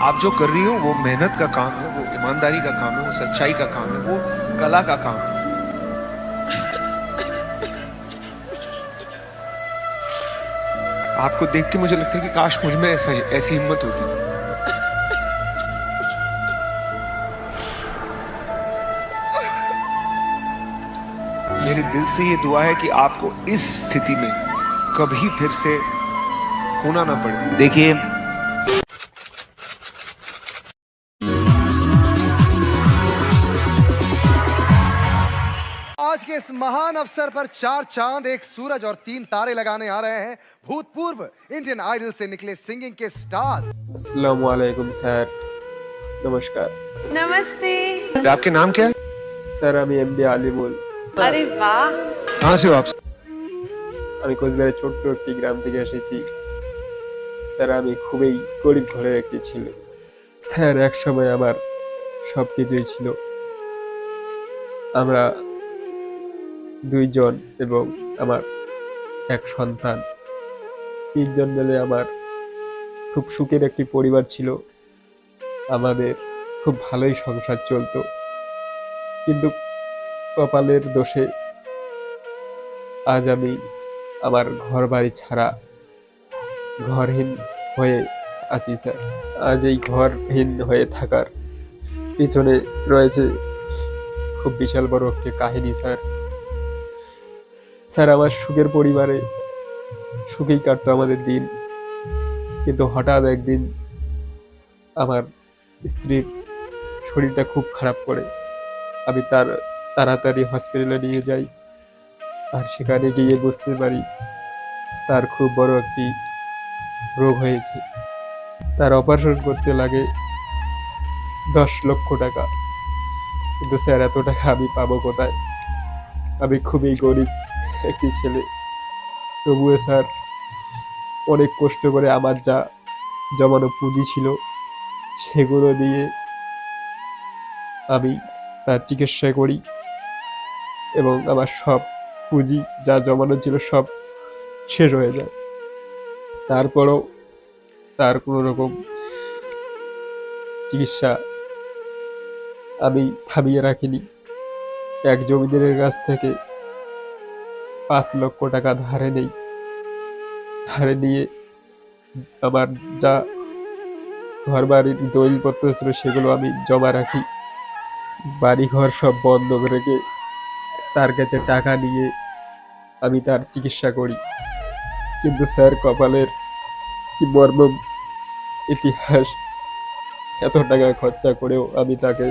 आप जो कर रही हो, वो मेहनत का काम है, वो ईमानदारी का काम है, वो सच्चाई का काम है, वो कला का काम है। आपको देख के मुझे लगता है कि काश मुझमें ऐसा ऐसी हिम्मत होती। मेरे दिल से ये दुआ है कि आपको इस स्थिति में कभी फिर से होना ना पड़े। देखिए इस महान अवसर पर चार चांद एक सूरज और तीन तारे लगाने आ रहे हैं भूतपूर्व इंडियन आइडल से निकले सिंगिंग के स्टार्स আসসালামু আলাইকুম স্যার নমস্কার नमस्ते आपके नाम क्या है স্যার আমি এম বি আলিমুল अरे वाह कहाँ से हो आप আমি কোচবিহারের ছোট্ট একটি গ্রাম থেকে এসেছি স্যার আমি খুবই গরিব ঘরের একটি ছেলে স্যার এক সময় আমার সব কিছুই ছিল আমরা দুইজন এবং আমার এক সন্তান। তিনজন মিলে আমার খুব সুখের একটি পরিবার ছিল। আমাদের খুব ভালোই সংসার চলতো। কিন্তু কপালের দোষে আজ আমি আমার ঘর বাড়ি ছাড়া ঘরহীন হয়ে আছি, স্যার। আজ এই ঘরহীন হয়ে থাকার পিছনে রয়েছে খুব বিশাল বড় একটি কাহিনী, স্যার। স্যার আমার সুখের পরিবারে সুখেই কাটতো আমাদের দিন। কিন্তু হঠাৎ একদিন আমার স্ত্রীর শরীরটা খুব খারাপ করে। আমি তার তাড়াতাড়ি হসপিটালে নিয়ে যাই আর সেখানে গিয়ে বুঝতে পারি তার খুব বড় একটি রোগ হয়েছে। তার অপারেশন করতে লাগে দশ লক্ষ টাকা। কিন্তু স্যার, এত টাকা আমি পাবো কোথায়? আমি খুবই গরিব। একটি ছেলে। তবুও স্যার, অনেক কষ্ট করে আমার যা জমানো পুঁজি ছিল, সেগুলো দিয়ে আমি তার চিকিৎসা করি এবং আমার সব পুঁজি, যা জমানো ছিল সব শেষ হয়ে যায়। তারপরও তার কোনো রকম চিকিৎসা আমি থামিয়ে রাখিনি। এক জমিদারের কাছ থেকে পাঁচ লক্ষ টাকা ধারে নেই। ধারে নিয়ে আমার যা ঘর বাড়ির দলিলপত্র ছিল সেগুলো আমি জমা রাখি। বাড়িঘর সব বন্ধ রেখে তার কাছে টাকা নিয়ে আমি তার চিকিৎসা করি। কিন্তু স্যার কপালের কি মর্মম ইতিহাস? এত টাকা খরচা করেও আমি তাকে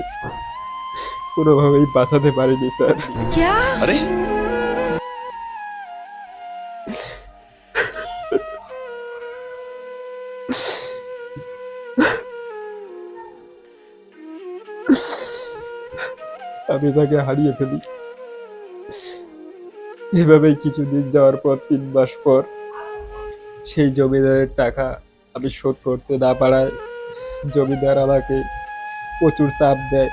কোনোভাবেই বাঁচাতে পারিনি স্যার। আমি তাকে হারিয়ে ফেলি। এভাবেই কিছুদিন যাওয়ার পর, তিন মাস পর, সেই জমিদারের টাকা আমি শোধ করতে না পারায় জমিদার আমাকে প্রচুর চাপ দেয়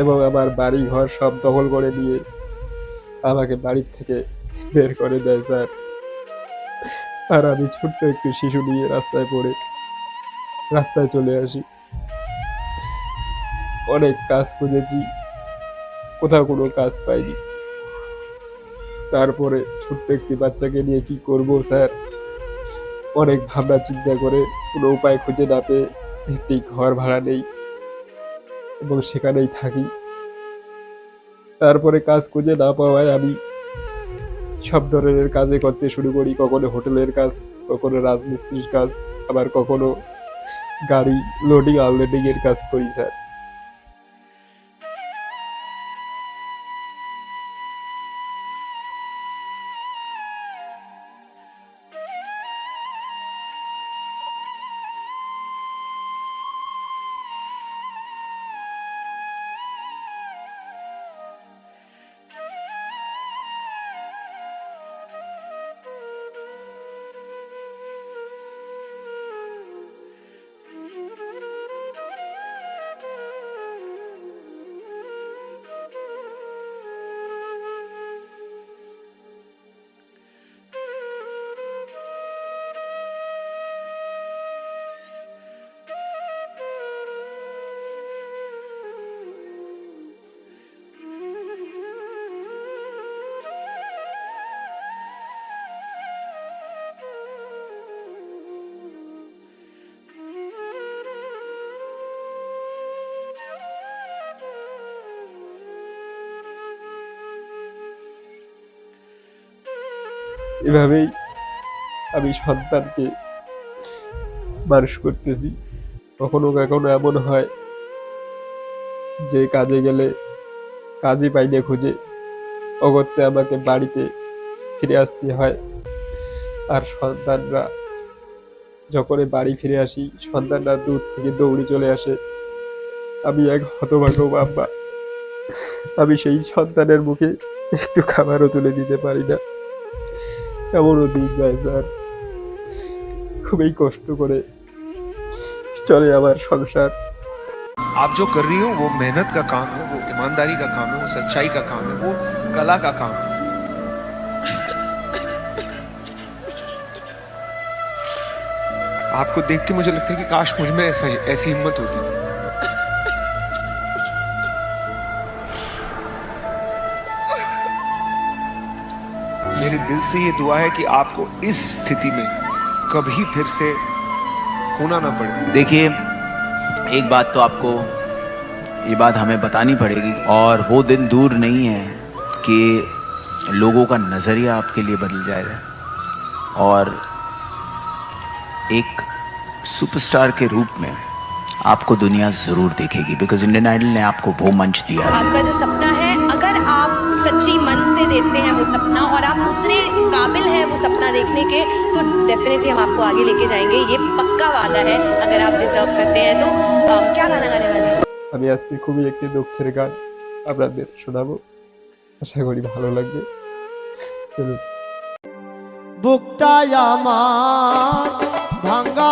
এবং আমার বাড়ি ঘর সব দখল করে নিয়ে আমাকে বাড়ির থেকে বের করে দেয়, স্যার। আর আমি ছোট্ট একটি শিশু নিয়ে রাস্তায় পড়ে, রাস্তায় চলে আসি। অনেক কাজ খুঁজেছি। কোথাও কোনো কাজ পাইনি। তারপরে ছোট্ট একটি বাচ্চাকে নিয়ে কি করব, স্যার? অনেক ভাবনা চিন্তা করে কোনো উপায় খুঁজে না পেয়ে একটি ঘর ভাড়া নেই এবং সেখানেই থাকি। তারপরে কাজ খুঁজে না পাওয়ায় আমি সব ধরনের কাজে করতে শুরু করি, কখনো হোটেলের কাজ, কখনো রাজমিস্ত্রির কাজ, আবার কখনো গাড়ি লোডিং আনলোডিং এর কাজ করি, স্যার। এভাবেই আমি সন্তানকে মানুষ করতেছি। কখনো কখনো এমন হয় যে কাজে গেলে কাজই পাই না খুঁজে। অগত্যে আমাকে বাড়িতে ফিরে আসতে হয়। আর সন্তানরা যখনই বাড়ি ফিরে আসি, সন্তানরা দূর থেকে দৌড়ে চলে আসে। আমি এক হতভাগ্য বাবা। আমি সেই সন্তানের মুখে একটু খাবারও তুলে দিতে পারি না। এমনও দিন যায় স্যার খুবই কষ্ট করে চলে আমার সংসার आप जो कर रही हो वो मेहनत का काम है वो ईमानदारी का काम है वो सच्चाई का काम है वो कला का काम है आपको देख के मुझे लगता है कि काश मुझ में ऐसा ऐसी हिम्मत होती दिल से ये दुआ है कि आपको इस स्थिति में कभी फिर से होना ना पड़े। देखिए एक बात तो आपको ये बात हमें बतानी पड़ेगी और वो दिन दूर नहीं है कि लोगों का नज़रिया आपके लिए बदल जाएगा। और एक सुपरस्टार के रूप में आपको दुनिया ज़रूर देखेगी बिकॉज़ इंडियन आइडल ने आपको वो मंच दिया है। आपका जो सपना है अगर आप सच्ची मन से देखते हैं वो सपना और आप उतने काबिल हैं वो सपना देखने के तो डेफिनेटली हम आपको आगे लेके जाएंगे ये पक्का वादा है अगर आप डिजर्व करते हैं तो अ, क्या गाना गाने वाले हैं আমি আজকে খুবই একটি দুঃখের গান আপনাদের শোনাবো আশা করি ভালো লাগবে চলুন বুকটায় আমার ভাঙ্গা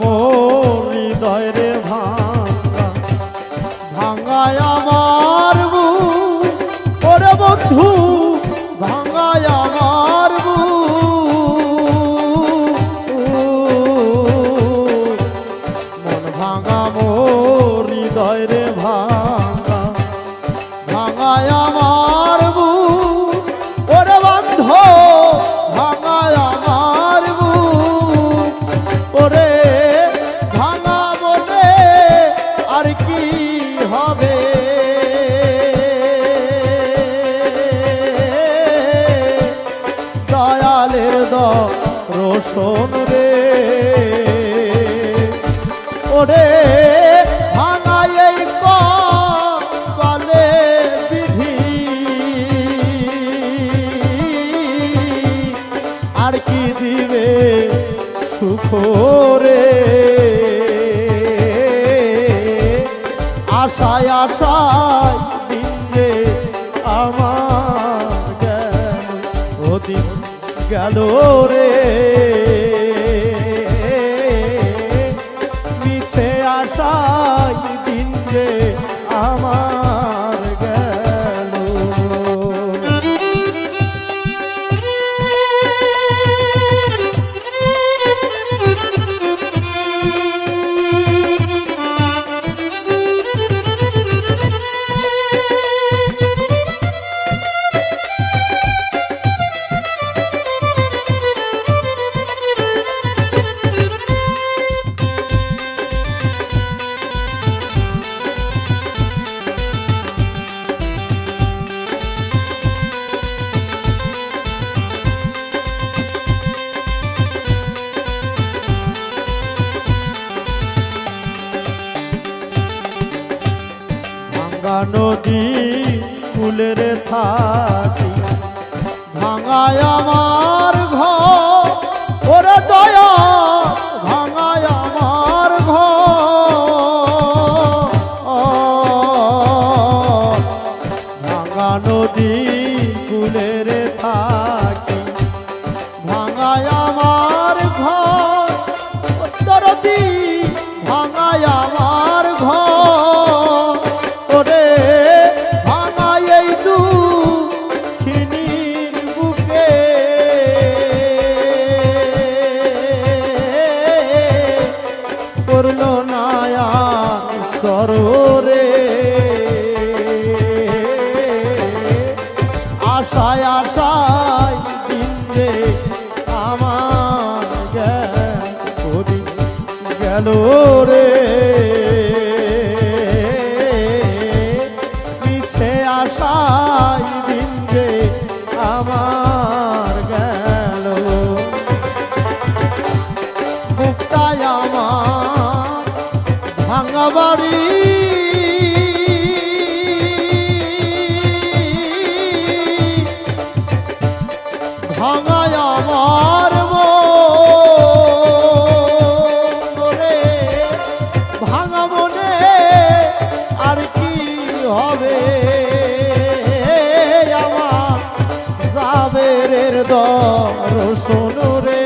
মোর হৃদয় রে ভাঙা। ভাঙায় আমার বুক, ওরে বন্ধু, ভাঙায় আমার বুক। মন ভাঙা মোর হৃদয় রে ভাঙা। রোশন রে। ওরে গেল নদী ফুলের থাকি ভাঙায় আমার ঘর ওরে দয়া ভাঙায় আমার ঘর। ভাঙা নদী করল নায়া সরো হবে। আমার জাবেরের রে।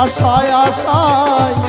আশায় আশায়